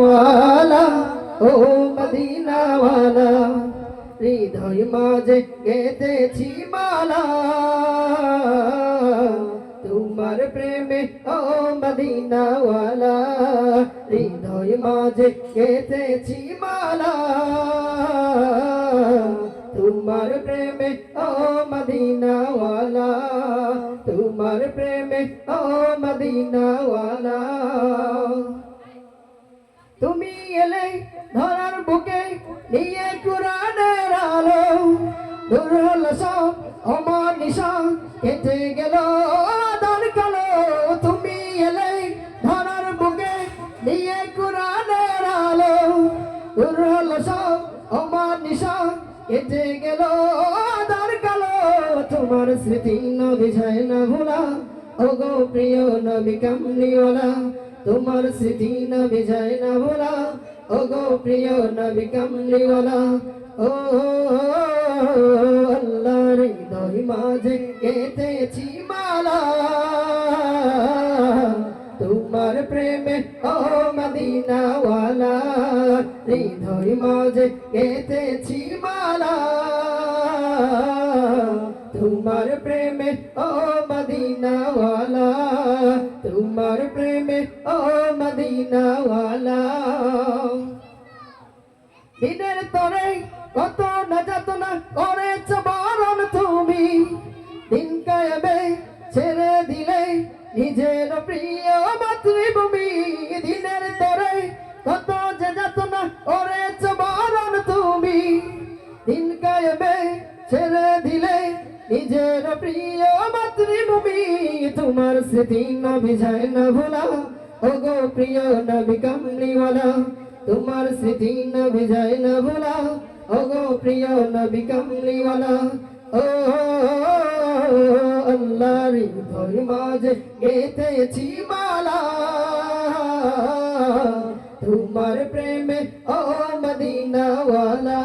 ওয়ালা ও মদিনাওয়ালা হৃদয় মাঝে গেতেছি মালা তোমার প্রেমে ও মদিনাওয়ালা হৃদয় মাঝে গেতেছি মালা তোমার প্রেমে ও মদিনাওয়ালা তোমার প্রেমে ও মদিনাওয়ালা তুমি এলে ধরার বুকে নিয়ে কুরানের আলো। দূর হলো সব আমার নিশান কেটে গেল আদার কালো। তুমি এলে ধরার বুকে নিয়ে কুরানের আলো। দূর হলো সব আমার নিশান কেটে গেল আদার কালো। তোমার স্মৃতি নবী যায় না ভোলা। ও গো প্রিয় নবী কামলিওয়ালা তোমার স্মৃতি না বিজয় না ভোলা ও গো প্রিয় নবী কামলিওয়ালা, ও আল্লাহর হৃদয় মাঝে গেতেছি মালা। তোমার প্রেমে, ও মদিনাওয়ালা, হৃদয় মাঝে গেতেছি মালা। তোমার প্রেমে, ও মদিনাওয়ালা তোমার প্রেমে, ও মদিনাওয়ালা। দিনের তরে কত না যাতনা করেছ বরণ তুমি। দিন কায়াবে ছেড়ে দিলে নিজের প্রিয় মাতৃভূমি। দিনের তরে নিজের প্রিয় মাতৃভূমি, তোমার স্মৃতি নবী না ভোলা ও গো প্রিয় নবী তোমার স্মৃতি নবী না ভোলা ও গো প্রিয় নবী কামলিওয়ালা, ও আল্লাহর মাঝে গেতেছি মালা। তোমার প্রেমে ও মদিনাওয়ালা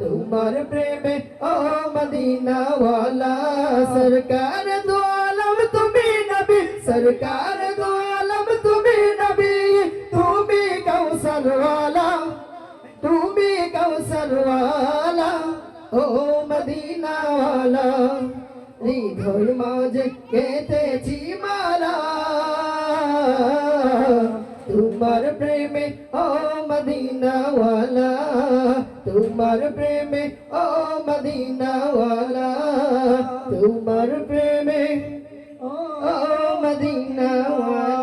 তোমার প্রেমে ও মদিনাওয়ালা সরকার দো আলম তুমি নবী সরকার দো আলম তুমি নবী তুমি কৌশল ওয়ালা তুমি কৌশল ওয়ালা ও মদিনাওয়ালা হৃদয় মাঝে গেতেছি মালা তোমার প্রেমে ও মদিনাওয়ালা। তোমার প্রেমে ও মদিনাওয়ালা। তোমার প্রেমে ও মদিনাওয়ালা।